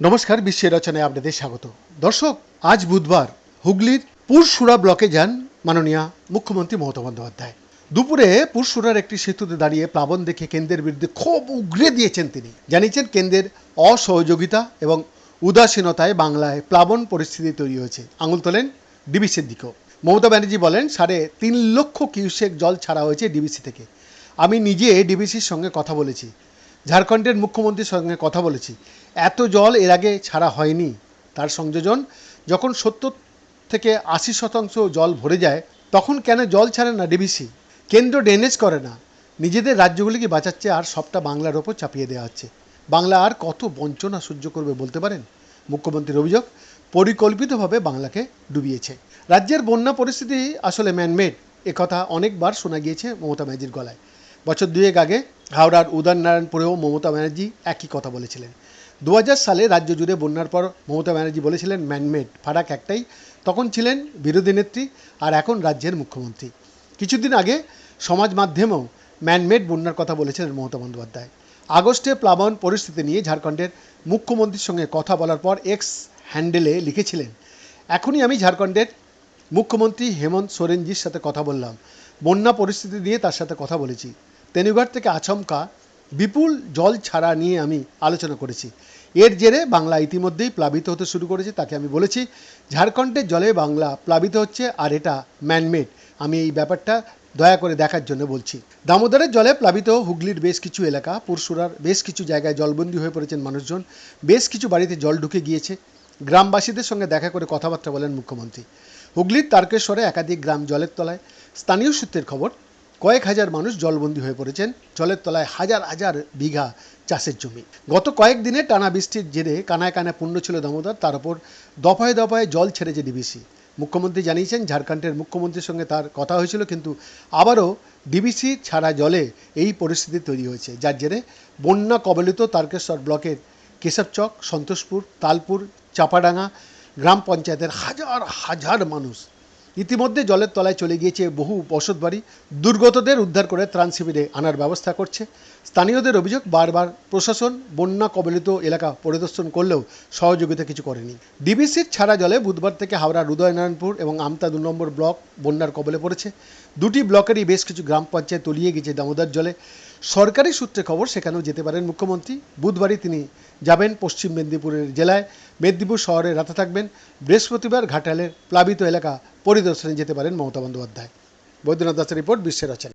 নমস্কার, বিশ্বের রচনায় আপনাদের স্বাগত। দর্শক, আজ বুধবার হুগলির পুরসুরা ব্লকে যান মাননীয় মুখ্যমন্ত্রী মমতা বন্দ্যোপাধ্যায়। দুপুরে পুরসুরার একটি সেতুতে দাঁড়িয়ে প্লাবন দেখে কেন্দ্রের বিরুদ্ধে ক্ষোভ উগরে দিয়েছেন তিনি। জানিয়েছেন, কেন্দ্রের অসহযোগিতা এবং উদাসীনতায় বাংলায় প্লাবন পরিস্থিতি তৈরি হয়েছে। আঙুল তোলেন ডিবিসির দিকেও মমতা ব্যানার্জি বলেন, সাড়ে তিন লক্ষ কিউসেক জল ছাড়া হয়েছে ডিবিসি থেকে। আমি নিজে ডিবিসির সঙ্গে কথা বলেছি। ঝাড়খণ্ডের মুখ্যমন্ত্রীর সঙ্গে কথা বলেছি। এত জল এর আগে ছাড়া হয়নি। তার সংযোজন, যখন সত্তর থেকে আশি শতাংশ জল ভরে যায়, তখন কেন জল ছাড়ে না ডিবিসি কেন্দ্র ড্রেনেজ করে না। নিজেদের রাজ্যগুলিকে বাঁচাচ্ছে আর সবটা বাংলার ওপর চাপিয়ে দেওয়া হচ্ছে। বাংলা আর কত বঞ্চনা সহ্য করবে বলতে পারেন? মুখ্যমন্ত্রীর অভিযোগ, পরিকল্পিতভাবে বাংলাকে ডুবিয়েছে। রাজ্যের বন্যা পরিস্থিতি আসলে ম্যানমেড একথা অনেকবার শোনা গিয়েছে মমতা ব্যানার্জির গলায়। বছর দুয়েক আগে হাওড়ার উদয়নারায়ণপুরেও মমতা ব্যানার্জি একই কথা বলেছিলেন। দু হাজার সালে রাজ্য জুড়ে বন্যার পর মমতা ব্যানার্জি বলেছিলেন, ম্যানমেড, ফারাক একটাই। তখন ছিলেন বিরোধী নেত্রী আর এখন রাজ্যের মুখ্যমন্ত্রী। কিছুদিন আগে সমাজ মাধ্যমেও ম্যানমেড বন্যার কথা বলেছিলেন মমতা বন্দ্যোপাধ্যায়। আগস্টে প্লাবন পরিস্থিতি নিয়ে ঝাড়খণ্ডের মুখ্যমন্ত্রীর সঙ্গে কথা বলার পর এক্স হ্যান্ডেলে লিখেছিলেন, এখনই আমি ঝাড়খণ্ডের মুখ্যমন্ত্রী হেমন্ত সোরেনজির সাথে কথা বললাম। বন্যা পরিস্থিতি নিয়ে তার সাথে কথা বলেছি। তেনুঘাট থেকে আচমকা বিপুল জল ছাড়া নিয়ে আমি আলোচনা করেছি। এর জেরে বাংলা ইতিমধ্যেই প্লাবিত হতে শুরু করেছে, তাকে আমি বলেছি ঝাড়খণ্ডের জলে বাংলা প্লাবিত হচ্ছে আর এটা ম্যানমেড আমি এই ব্যাপারটা দয়া করে দেখার জন্য বলছি। দামোদরের জলে প্লাবিত হুগলির বেশ কিছু এলাকা পুরসুরার বেশ কিছু জায়গায় জলবন্দী হয়ে পড়েছেন মানুষজন, বেশ কিছু বাড়িতে জল ঢুকে গিয়েছে। গ্রামবাসীদের সঙ্গে দেখা করে কথাবার্তা বলেন মুখ্যমন্ত্রী। হুগলির তারকেশ্বরে একাধিক গ্রাম জলের তলায়। স্থানীয় সূত্রের খবর কয়েক হাজার মানুষ জলবন্দী হয়ে পড়েছেন। জলের তলায় হাজার হাজার বিঘা চাষের জমি। গত কয়েকদিনে টানা বৃষ্টির জেরে কানায় কানায় পূর্ণ ছিল দামোদর। তার উপর দফায় দফায় জল ছেড়েছে ডিবিসি মুখ্যমন্ত্রী জানিয়েছেন, ঝাড়খণ্ডের মুখ্যমন্ত্রীর সঙ্গে তার কথা হয়েছিল, কিন্তু আবারও ডিবিসি ছাড়া জলে এই পরিস্থিতি তৈরি হয়েছে। যার জেরে বন্যা কবলিত তারকেশ্বর ব্লকের কেশবচক, সন্তোষপুর, তালপুর, চাপাডাঙ্গা গ্রাম পঞ্চায়েতের হাজার হাজার মানুষ ইতিমধ্যে জলের তলায় চলে গিয়েছে বহু বসতবাড়ি দুর্গতদের উদ্ধার করে ত্রাণ শিবিরে আনার ব্যবস্থা করছে। স্থানীয়দের অভিযোগ বারবার প্রশাসন বন্যা কবলিত এলাকা পরিদর্শন করলেও সহযোগিতা কিছু করেনি। ডিবিসির ছাড়া জলে বুধবার থেকে হাওড়ার উদয়নারায়ণপুর এবং আমতা দু নম্বর ব্লক বন্যার কবলে পড়েছে। দুটি ব্লকেরই বেশ কিছু গ্রাম পঞ্চায়েত তলিয়ে গেছে দামোদর জলে। সরকারি সূত্রে খবর, সেখানেও যেতে পারেন মুখ্যমন্ত্রী। বুধবারই তিনি যাবেন পশ্চিম মেদিনীপুরের জেলায়। মেদিনীপুর শহরে রাতে থাকবেন বৃহস্পতিবার ঘাটালের প্লাবিত এলাকা পরিদর্শনে যেতে পারেন মমতা বন্দ্যোপাধ্যায়। বৈদ্যনাথ দাসের রিপোর্ট, বিশ্বের